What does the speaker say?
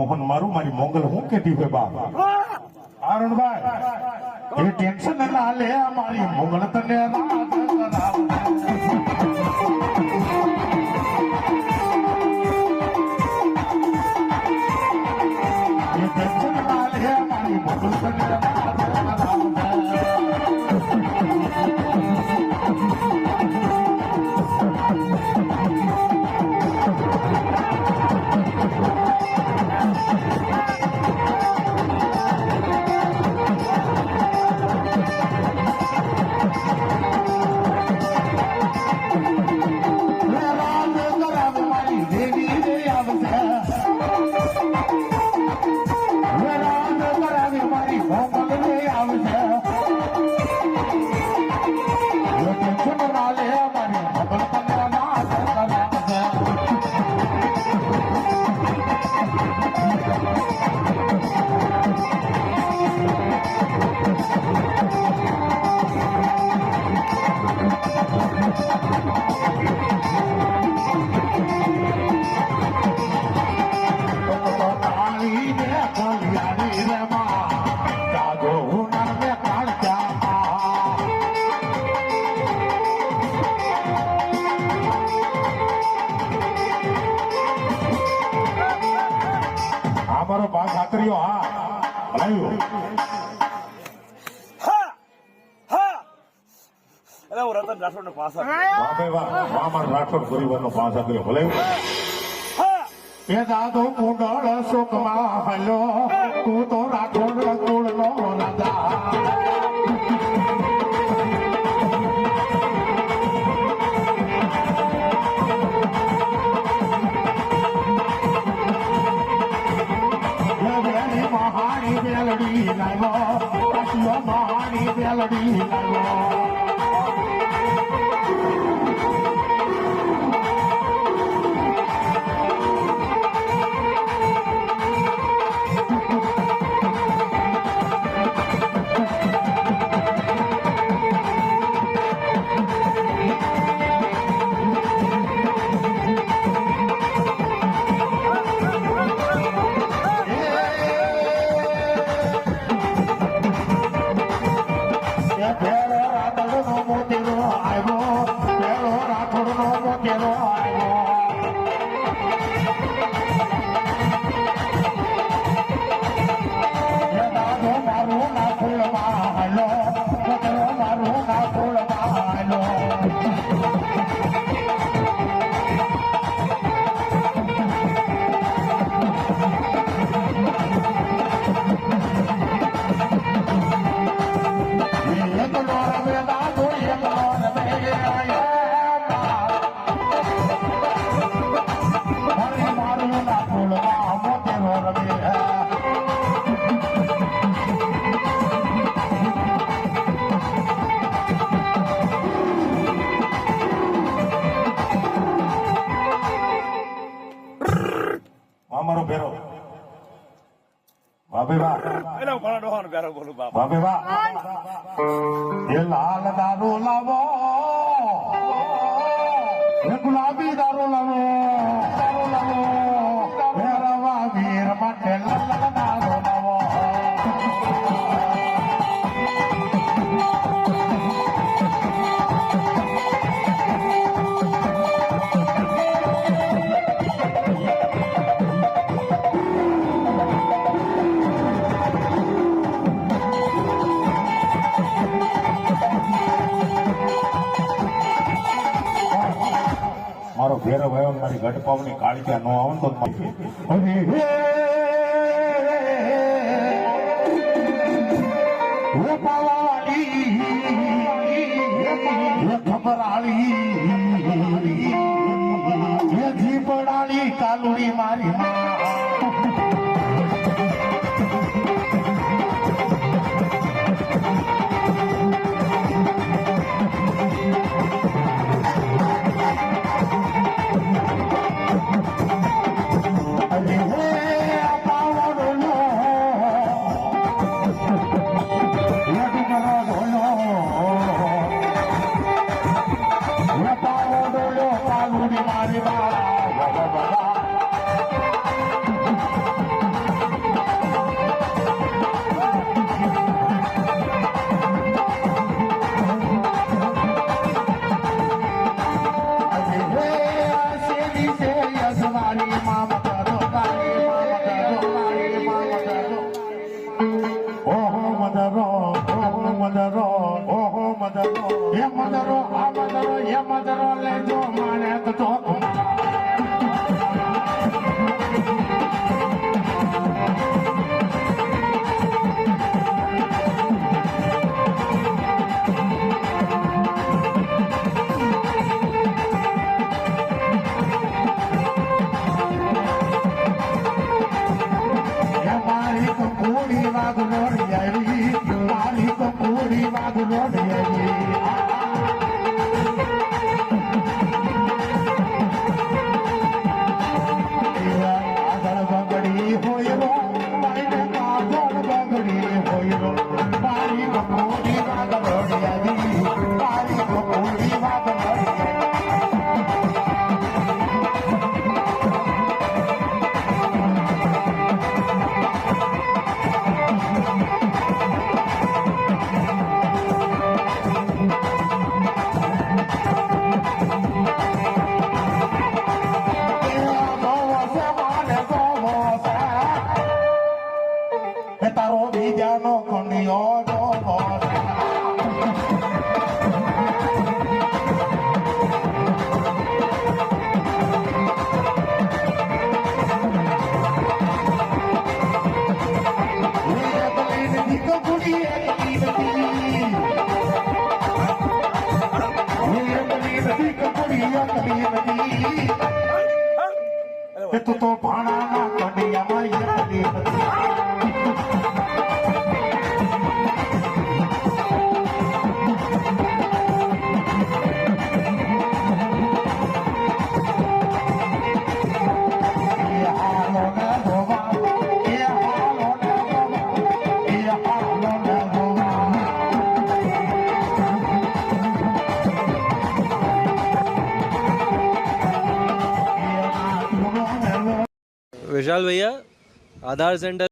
મોહન મારું મારી મોગલ હું કેતી હોય બાપ? અરુણભાઈ એ ટેન્શન એના હાલે, આ મારી મોગલ તને મારો બા ખાતરીઓ હા. ભલાયું રતન રાઠોડ ને વાહ મારો રાઠોડ પરિવારનો પાસા કર્યો. ભલાયું હા. એ દાદો કુંડળ સુખમાં હલો તું તો રાઠોડ more. બાબે બા એટલે હું ઘણા ડોહાનો પ્યારો બોલું બાપ. બાબે બા એ લાલ દારૂ લાવો એ ગુલાબી દારૂ લાવો ઘેરો ભયો મારી ઘટ પાવની કાળિકા નો આવે તો ખબરાળી. કાલુડી મારી હે મદરો આ મદરો હે મદરો લેજો માને તો you know. we Tutup anak-anak, tapi yang lain tidak Vishal భయ్య ఆధార్ సెంటర్